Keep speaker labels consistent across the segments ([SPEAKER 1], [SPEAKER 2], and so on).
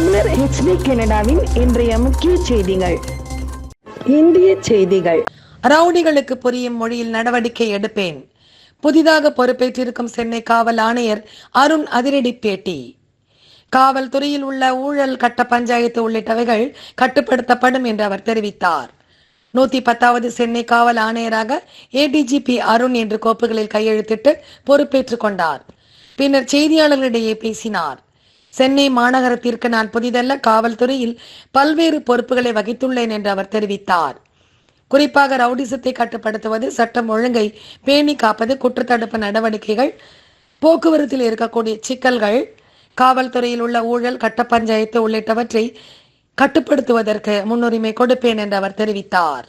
[SPEAKER 1] தமிழர் ஹெச்டி கனடாவின் இன்றைய முக்கிய செய்திகள். இந்திய செய்திகள்.
[SPEAKER 2] ரவுடிகளுக்கு புரியும் மொழியில் நடவடிக்கை எடுப்பேன். புதிதாக பொறுப்பேற்றிருக்கும் சென்னை காவல் ஆணையர் அருண் அதிரடி பேட்டி. காவல்துறையில் உள்ள ஊழல் கட்ட பஞ்சாயத்து உள்ளிட்டவைகள் கட்டுப்படுத்தப்படும் என்று அவர் தெரிவித்தார். நூத்தி பத்தாவது சென்னை காவல் ஆணையராக ஏடிஜிபி அருண் என்று கோப்புகளில் கையெழுத்திட்டு பொறுப்பேற்றுக் கொண்டார். பின்னர் செய்தியாளர்களிடையே பேசினார். சென்னை மாநகரத்திற்கு நான் புதிதல்ல காவல்துறையில் பல்வேறு பொறுப்புகளை வகித்துள்ளேன் என்று அவர் தெரிவித்தார். குறிப்பாக ரவுடிசத்தை கட்டுப்படுத்துவது சட்டம் ஒழுங்கை பேணி காப்பது குற்றத்தடுப்பு நடவடிக்கைகள் போக்குவரத்தில் இருக்கக்கூடிய சிக்கல்கள் காவல்துறையில் உள்ள ஊழல் கட்ட பஞ்சாயத்து உள்ளிட்டவற்றை கட்டுப்படுத்துவதற்கு முன்னுரிமை கொடுப்பேன் என்று அவர் தெரிவித்தார்.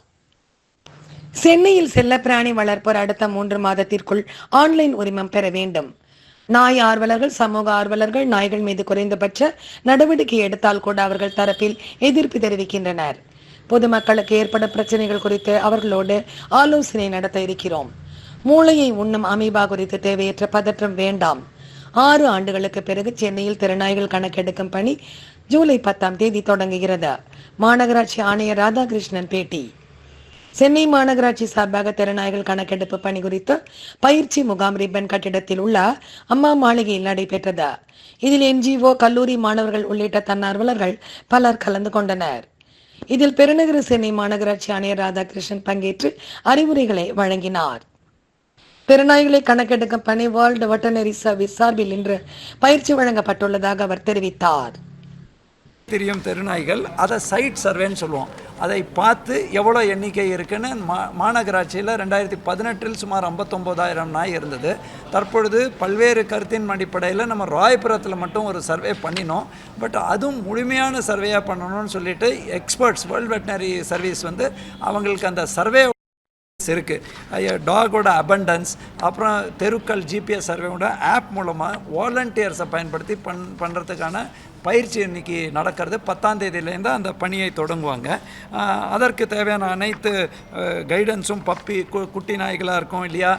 [SPEAKER 2] சென்னையில் செல்லப்பிராணி வளர்ப்போர் அடுத்த மூன்று மாதத்திற்குள் ஆன்லைன் உரிமம் பெற வேண்டும். நாய் ஆர்வலர்கள் சமூக ஆர்வலர்கள் நாய்கள் மீது குறைந்தபட்ச நடவடிக்கை எடுத்தால் கூட அவர்கள் தரப்பில் எதிர்ப்பு தெரிவிக்கின்றனர். பொதுமக்களுக்கு ஏற்படும் பிரச்சனைகள் குறித்து அவர்களோடு ஆலோசனை நடத்த இருக்கிறோம். மூளையை உண்ணும் அமீபா குறித்து தேவையற்ற பதற்றம் வேண்டாம். ஆறு ஆண்டுகளுக்கு பிறகு சென்னையில் திறனாய்கள் கணக்கெடுக்கும் பணி ஜூலை பத்தாம் தேதி தொடங்குகிறது. மாநகராட்சி ஆணையர் ராதாகிருஷ்ணன் பேட்டி. சென்னை மாநகராட்சி சார்பாக திறனாய்கள் கணக்கெடுப்பு பணி குறித்து பயிற்சி முகாம் ரிப்பன் கட்டிடத்தில் உள்ள அம்மா மாளிகையில் நடைபெற்றது. இதில் என்ஜிஓ கல்லூரி மாணவர்கள் உள்ளிட்ட தன்னார்வலர்கள் பலர் கலந்து கொண்டனர். இதில் பெருநகர சென்னை மாநகராட்சி ஆணையர் ராதாகிருஷ்ணன் பங்கேற்று அறிவுரைகளை வழங்கினார். திறனாய்களை கணக்கெடுக்கும் பணி வேர்ல்டு வெட்டனரி சர்வீஸ் சார்பில் இன்று பயிற்சி வழங்கப்பட்டுள்ளதாக அவர் தெரிவித்தார்.
[SPEAKER 3] திரியும் தெருநாய்கள் அதை சைட் சர்வேன்னு சொல்லுவோம். அதை பார்த்து எவ்வளோ எண்ணிக்கை இருக்குன்னு மா மாநகராட்சியில் ரெண்டாயிரத்தி பதினெட்டில் சுமார் ஐம்பத்தொம்போதாயிரம் நாய் இருந்தது. தற்பொழுது பல்வேறு கருத்தின் அடிப்படையில் நம்ம ராயபுரத்தில் மட்டும் ஒரு சர்வே பண்ணினோம். பட் அதுவும் முழுமையான சர்வேயாக பண்ணணும்னு சொல்லிட்டு எக்ஸ்பர்ட்ஸ் வேர்ல்ட் வெட்டினரி சர்வீஸ் வந்து அவங்களுக்கு அந்த சர்வே இருக்குது டாகோட அபண்டன்ஸ் அப்புறம் தெருக்கள் ஜிபிஎஸ் சர்வேவோட ஆப் மூலமாக வாலண்டியர்ஸை பயன்படுத்தி பண் பண்ணுறதுக்கான பயிற்சி இன்னைக்கு நடக்கிறது. பத்தாம் தேதியிலேருந்து அந்த பணியை தொடங்குவாங்க. அதற்கு தேவையான அனைத்து கைடன்ஸும் பப்பி கு குட்டி நாய்களாக இருக்கும் இல்லையா?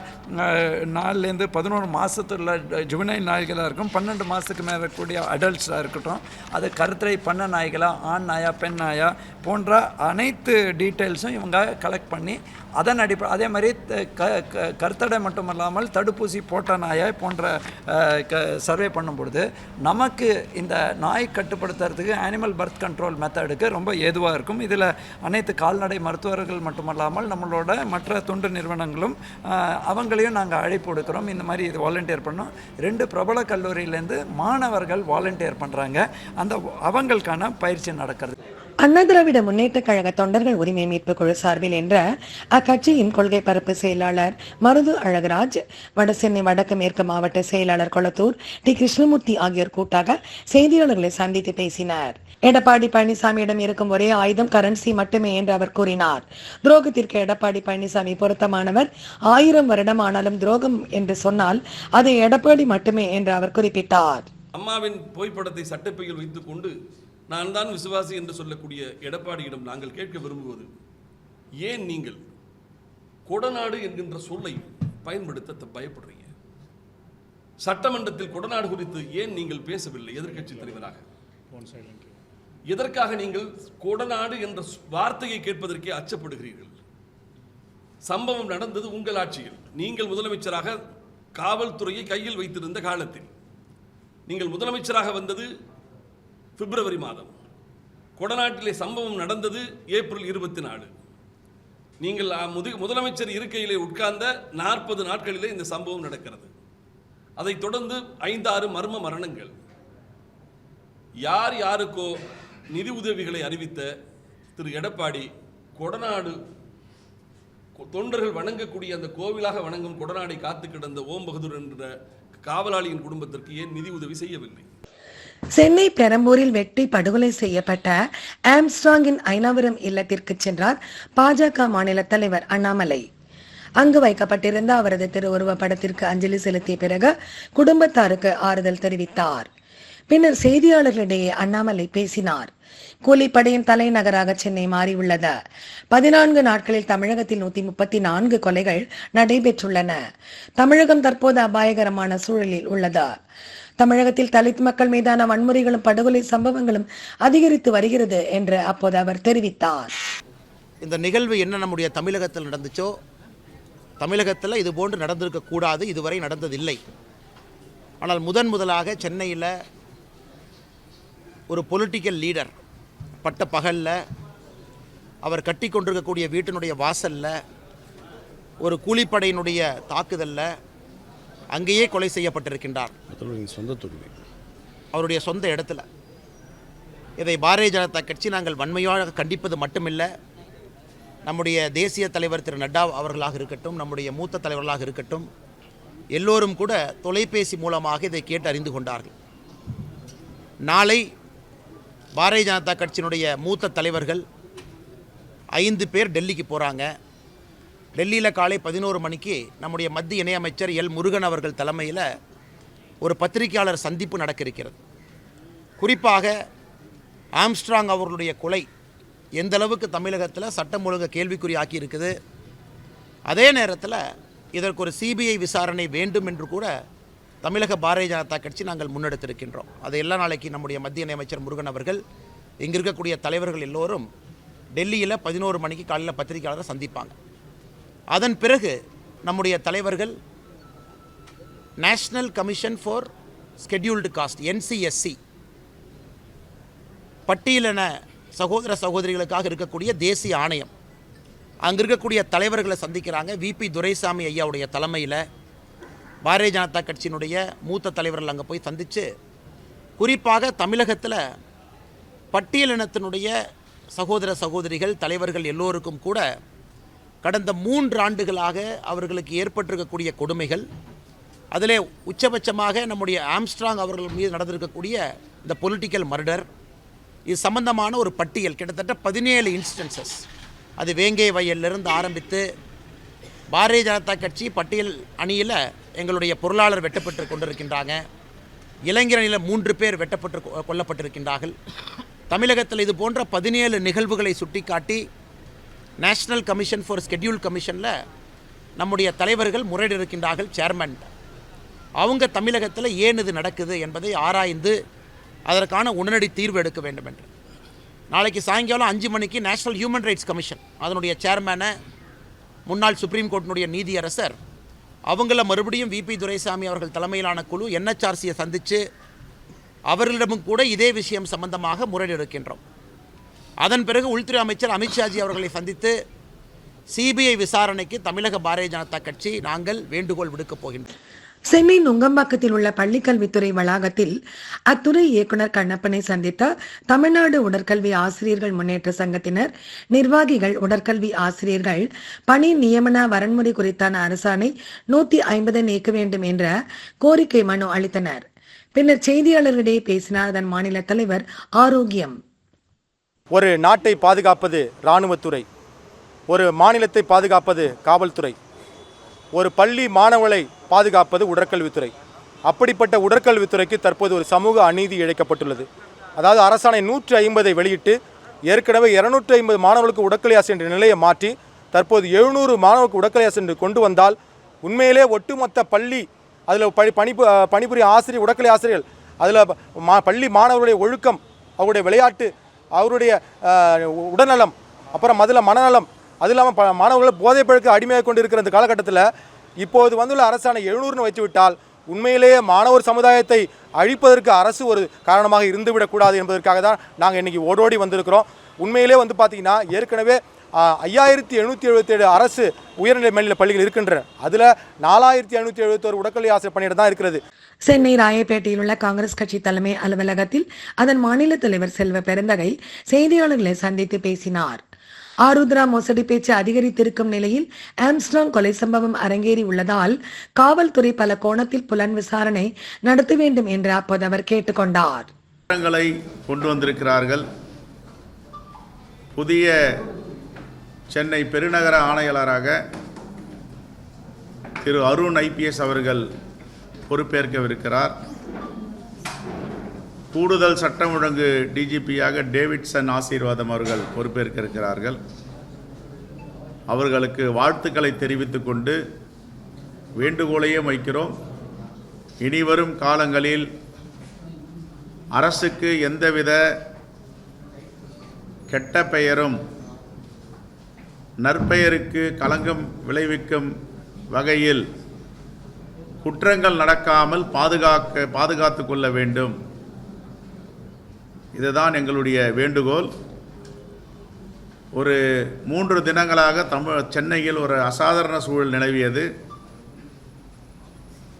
[SPEAKER 3] நாலுலேருந்து பதினோரு மாதத்துல ஜுவனைல் நாய்களாக இருக்கும். பன்னெண்டு மாதத்துக்கு மேலே இருக்கக்கூடிய அடல்ட்ஸாக இருக்கட்டும். அது கருத்துரை பண்ண நாய்களா ஆண் நாயா பெண் நாயா போன்ற அனைத்து டீட்டெயில்ஸும் இவங்க கலெக்ட் பண்ணி அதன் அடிப்படை அதே மாதிரி க க- கருத்தடை மட்டுமல்லாமல் தடுப்பூசி போட்ட நாயை போன்ற க சர்வே பண்ணும் பொழுது நமக்கு இந்த நாய் கட்டுப்படுத்துறதுக்கு அனிமல் பர்த் கண்ட்ரோல் மெத்தடுக்கு ரொம்ப ஏதுவாக இருக்கும். இதில் அனைத்து கால்நடை மருத்துவர்கள் மட்டுமல்லாமல் நம்மளோட மற்ற தொண்டு நிறுவனங்களும் அவங்களையும் நாங்கள் அழைப்பு கொடுக்குறோம் இந்த மாதிரி இது வாலண்டியர் பண்ணோம். ரெண்டு பிரபல கல்லூரியிலேருந்து மாணவர்கள் வாலண்டியர் பண்ணுறாங்க அந்த அவங்களுக்கான பயிற்சி நடக்கிறது.
[SPEAKER 2] அண்ணா திராவிட முன்னேற்ற கழக தொண்டர்கள் உரிமை மீட்பு குழு சார்பில் என்ற அக்கட்சியின் கொள்கை பரப்பு செயலாளர் மருது அழகராஜ் வடசென்னை வடக்கு மேற்கு மாவட்ட செயலாளர் கொளத்தூர் டி. கிருஷ்ணமூர்த்தி ஆகியோர் கூட்டாக செய்தியாளர்களை சந்தித்து பேசினர். எடப்பாடி பழனிசாமியிடம் இருக்கும் ஒரே ஆயுதம் கரன்சி மட்டுமே என்று அவர் கூறினார். துரோகத்திற்கு எடப்பாடி பழனிசாமி பொருத்தமானவர். ஆயிரம் வருடம் ஆனாலும் துரோகம் என்று சொன்னால் அது எடப்பாடி மட்டுமே என்று அவர் குறிப்பிட்டார்.
[SPEAKER 4] அம்மாவின் புகைப்படத்தை சட்டப்பையில் வைத்துக் கொண்டு நான் தான் விசுவாசி என்று சொல்லக்கூடிய எடப்பாடியிடம் நாங்கள் கேட்க விரும்புவது ஏன் நீங்கள் கொடநாடு என்கின்ற சொல்லை பயன்படுத்த பயப்படுறீங்க? சட்டமன்றத்தில் கொடநாடு குறித்து ஏன் நீங்கள் பேசவில்லை எதிர்க்கட்சி தலைவராக? எதற்காக நீங்கள் கொடநாடு என்ற வார்த்தையை கேட்பதற்கே அச்சப்படுகிறீர்கள்? சம்பவம் நடந்தது உங்கள் ஆட்சியில். நீங்கள் முதலமைச்சராக காவல்துறையை கையில் வைத்திருந்த காலத்தில். நீங்கள் முதலமைச்சராக வந்தது பிப்ரவரி மாதம். கொடநாட்டிலே சம்பவம் நடந்தது ஏப்ரல் இருபத்தி நாலு நீங்கள் அ, முது- முதலமைச்சர் இருக்கையிலே உட்கார்ந்த நாற்பது நாட்களிலே இந்த சம்பவம் நடக்கிறது. அதைத் தொடர்ந்து ஐந்தாறு மர்ம மரணங்கள். யார் யாருக்கோ நிதி உதவிகளை அறிவித்த திரு. எடப்பாடி கொடநாடு கொ- தொண்டர்கள் வணங்கக்கூடிய அந்த கோவிலாக வணங்கும் கொடநாடை காத்து கிடந்த ஓம் பகதூர் என்ற காவலாளியின் குடும்பத்திற்கு ஏன் நிதி உதவி செய்யவில்லை?
[SPEAKER 2] சென்னை பெரம்பூரில் வெட்டி படுகொலை செய்யப்பட்ட ஆம்ஸ்ட்ராங்கின் ஐனாவரம் இல்லத்திற்கு சென்றார் பாஜக மாநில தலைவர் அண்ணாமலை. அங்கு வைக்கப்பட்டிருந்த அவரது திருவுருவ படத்திற்கு அஞ்சலி செலுத்திய பிறகு குடும்பத்தாருக்கு ஆறுதல் தெரிவித்தார். பின்னர் செய்தியாளர்களிடையே அண்ணாமலை பேசினார். கூலிப்படையின் தலைநகராக சென்னை மாறியுள்ளது. பதினான்கு நாட்களில் தமிழகத்தில் நூத்தி முப்பத்தி நான்கு கொலைகள் நடைபெற்றுள்ளன. தமிழகம் தற்போது அபாயகரமான சூழலில் உள்ளது. தமிழகத்தில் தலித் மக்கள் மீதான வன்முறைகளும் படுகொலை சம்பவங்களும் அதிகரித்து வருகிறது என்று அப்போது அவர் தெரிவித்தார்.
[SPEAKER 5] இந்த நிகழ்வு என்ன நம்முடைய தமிழகத்தில் நடந்துச்சோ தமிழகத்தில் இது போன்று நடந்திருக்கக்கூடாது இதுவரை நடந்ததில்லை. ஆனால் முதன் முதலாக சென்னையில் ஒரு பொலிட்டிக்கல் லீடர் பட்ட பகலில் அவர் கட்டி கொண்டிருக்கக்கூடிய வீட்டினுடைய வாசலில் ஒரு கூலிப்படையினுடைய தாக்குதலில் அங்கேயே கொலை செய்யப்பட்டிருக்கின்றார்.
[SPEAKER 6] சொந்த தொகுதி
[SPEAKER 5] அவருடைய சொந்த இடத்துல. இதை பாரதிய ஜனதா கட்சி நாங்கள் வன்மையாக கண்டிப்பது மட்டுமில்லை. நம்முடைய தேசிய தலைவர் திரு நட்டா அவர்களாக இருக்கட்டும் நம்முடைய மூத்த தலைவர்களாக இருக்கட்டும் எல்லோரும் கூட தொலைபேசி மூலமாக இதை கேட்டு அறிந்து கொண்டார்கள். நாளை பாரதிய ஜனதா கட்சியினுடைய மூத்த தலைவர்கள் ஐந்து பேர் டெல்லிக்கு போகிறாங்க டெல்லியில் காலை பதினோரு மணிக்கு நம்முடைய மத்திய இணையமைச்சர் எல். முருகன் அவர்கள் தலைமையில் ஒரு பத்திரிகையாளர் சந்திப்பு நடக்க இருக்கிறது குறிப்பாக ஆம்ஸ்ட்ராங் அவர்களுடைய கொலை எந்த அளவுக்கு தமிழகத்தில் சட்டம் ஒழுங்கு கேள்விக்குறியாக்கி இருக்குது அதே நேரத்தில் இதற்கு ஒரு சிபிஐ விசாரணை வேண்டும் என்று கூட தமிழக பாரதிய ஜனதா கட்சி நாங்கள் முன்னெடுத்திருக்கின்றோம். அது எல்லா நாளைக்கு நம்முடைய மத்திய இணையமைச்சர் முருகன் அவர்கள் இங்கே இருக்கக்கூடிய தலைவர்கள் எல்லோரும் டெல்லியில் பதினோரு மணிக்கு காலையில் பத்திரிகையாளரை சந்திப்பாங்க. அதன் பிறகு நம்முடைய தலைவர்கள் national commission for scheduled caste NCSC பட்டியலின சகோதர சகோதரிகளுக்காக இருக்கக்கூடிய தேசிய ஆணையம். அங்கே இருக்கக்கூடிய தலைவர்களை சந்திக்கிறாங்க. விபி துரைசாமி ஐயாவுடைய தலைமையில் பாரதிய ஜனதா கட்சியினுடைய மூத்த தலைவர்கள் அங்கே போய் சந்தித்து குறிப்பாக தமிழகத்தில் பட்டியலினத்தினுடைய சகோதர சகோதரிகள் தலைவர்கள் எல்லோருக்கும் கூட கடந்த மூன்று ஆண்டுகளாக அவர்களுக்கு ஏற்பட்டிருக்கக்கூடிய கொடுமைகள் அதிலே உச்சபட்சமாக நம்முடைய ஆம்ஸ்ட்ராங் அவர்கள் மீது நடந்திருக்கக்கூடிய இந்த பொலிட்டிக்கல் மர்டர் இது சம்பந்தமான ஒரு பட்டியல் கிட்டத்தட்ட பதினேழு இன்ஸ்டன்சஸ் அது வேங்கை வயலிலிருந்து ஆரம்பித்து பாரதிய ஜனதா கட்சி பட்டியல் அணியில் எங்களுடைய பொருளாளர் வெட்டப்பட்டு கொண்டிருக்கின்றாங்க. இளைஞர் அணியில் மூன்று பேர் வெட்டப்பட்டு கொ- கொல்லப்பட்டிருக்கின்றார்கள். தமிழகத்தில் இது போன்ற பதினேழு நிகழ்வுகளை சுட்டிக்காட்டி நேஷ்னல் கமிஷன் ஃபார் ஸ்கெட்யூல் கமிஷனில் நம்முடைய தலைவர்கள் முறையிட இருக்கின்றார்கள் சேர்மன் அவங்க தமிழகத்தில் ஏன் இது நடக்குது என்பதை ஆராய்ந்து அதற்கான உடனடி தீர்வு எடுக்க வேண்டும் என்று. நாளைக்கு சாயங்காலம் அஞ்சு மணிக்கு நேஷ்னல் ஹியூமன் ரைட்ஸ் கமிஷன் அதனுடைய சேர்மனை முன்னாள் சுப்ரீம் கோர்ட்டினுடைய நீதியரசர் அவங்கள மறுபடியும் விபி துரைசாமி அவர்கள் தலைமையிலான குழு என்ஹெச்ஆர்சியை சந்தித்து அவர்களிடமும் கூட இதே விஷயம் சம்பந்தமாக முறையிட இருக்கின்றோம் அதன் பிறகு உள்துறை அமைச்சர் அமித்ஷாஜி அவர்களை சந்தித்து சிபிஐ விசாரணைக்கு தமிழக பாரதிய ஜனதா கட்சி நாங்கள் வேண்டுகோள் விடுக்கப் போகின்றோம்.
[SPEAKER 2] சென்னை நுங்கம்பாக்கத்தில் உள்ள பள்ளிக்கல்வித்துறை வளாகத்தில் அத்துறை இயக்குனர் கண்ணப்பனை சந்தித்த தமிழ்நாடு உடற்கல்வி ஆசிரியர்கள் முன்னேற்ற சங்கத்தினர் நிர்வாகிகள் உடற்கல்வி ஆசிரியர்கள் பணி நியமன வரன்முறை குறித்தான அரசாணை நூத்தி ஐம்பதை நீக்க வேண்டும் என்ற கோரிக்கை மனு அளித்தனர். பின்னர் செய்தியாளர்களிடையே பேசினார் அதன் மாநில தலைவர் ஆரோக்கியம்.
[SPEAKER 7] ஒரு நாட்டை பாதுகாப்பது இராணுவத்துறை ஒரு மாநிலத்தை பாதுகாப்பது காவல்துறை ஒரு பள்ளி மாணவர்களை பாதுகாப்பது உடற்கல்வித்துறை. அப்படிப்பட்ட உடற்கல்வித்துறைக்கு தற்போது ஒரு சமூக அநீதி இழைக்கப்பட்டுள்ளது. அதாவது அரசாணை நூற்றி ஐம்பதை வெளியிட்டு ஏற்கனவே இருநூற்றி ஐம்பது மாணவர்களுக்கு உடற்கல்வி ஆசிரியர் என்ற நிலையை மாற்றி தற்போது எழுநூறு மாணவர்களுக்கு உடற்கல்வி ஆசிரியர் என்று கொண்டு வந்தால் உண்மையிலே ஒட்டுமொத்த பள்ளி அதில் பணி பணிபு பணிபுரியும் ஆசிரியர் உடற்கலை ஆசிரியர்கள் அதில் மா பள்ளி மாணவர்களுடைய ஒழுக்கம் அவருடைய விளையாட்டு அவருடைய உடல்நலம் அப்புறம் அதில் மனநலம் அது இல்லாமல் ப மாணவர்களை போதைப்பழுக்கு அடிமையாக கொண்டு இருக்கிற இந்த காலகட்டத்தில் இப்போது வந்துள்ள அரசாணை எழுநூறுன்னு வைத்து விட்டால் உண்மையிலேயே மாணவர் சமுதாயத்தை அழிப்பதற்கு அரசு ஒரு காரணமாக இருந்துவிடக்கூடாது என்பதற்காக தான் நாங்கள் இன்றைக்கி ஓடோடி வந்திருக்கிறோம். உண்மையிலே வந்து பார்த்திங்கன்னா ஏற்கனவே ஐயாயிரத்தி எழுநூற்றி எழுபத்தேழு அரசு உயர்நிலை மேல்நிலை பள்ளிகள் இருக்கின்றன. அதில் நாலாயிரத்தி எழுநூற்றி எழுபத்தோரு உடற்கல்வி ஆசிரியர் பணியிடம் தான் இருக்கிறது.
[SPEAKER 2] சென்னை ராயப்பேட்டையில் உள்ள காங்கிரஸ் கட்சி தலைமை அலுவலகத்தில் அதன் மாநில தலைவர் செல்வ பெருந்தகை செய்தியாளர்களை சந்தித்து பேசினார். ஆருத்ரா மோசடி பேச்சு அதிகரித்திருக்கும் நிலையில் ஆம்ஸ்ட்ராங் கொலை சம்பவம் அரங்கேறி உள்ளதால் காவல்துறை பல கோணத்தில் புலன் விசாரணை நடத்த வேண்டும் என்று அப்போது அவர் கேட்டுக்கொண்டார்.
[SPEAKER 8] கொண்டு வந்திருக்கிறார்கள். புதிய சென்னை பெருநகர ஆணையாளராக திரு அருண் ஐபிஎஸ் அவர்கள் பொறுப்பேற்கவிருக்கிறார். கூடுதல் சட்டம் ஒழுங்கு டிஜிபியாக டேவிட்சன் ஆசீர்வாதம் அவர்கள் பொறுப்பேற்க இருக்கிறார்கள் அவர்களுக்கு வாழ்த்துக்களை தெரிவித்துக் கொண்டு வேண்டுகோளையும் வைக்கிறோம். இனிவரும் காலங்களில் அரசுக்கு எந்தவித கெட்ட பெயரும் நற்பெயருக்கு களங்கம் விளைவிக்கும் வகையில் குற்றங்கள் நடக்காமல் பாதுகாக்க பாதுகாத்து கொள்ள வேண்டும். இதுதான் எங்களுடைய வேண்டுகோள். ஒரு மூன்று தினங்களாக தமிழ் சென்னையில் ஒரு அசாதாரண சூழல் நிலவியது.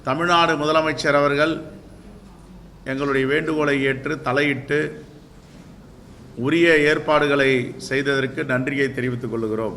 [SPEAKER 8] தமிழ்நாடு முதலமைச்சர் அவர்கள் எங்களுடைய வேண்டுகோளை ஏற்று தலையிட்டு உரிய ஏற்பாடுகளை செய்ததற்கு நன்றியை தெரிவித்துக் கொள்கிறோம்.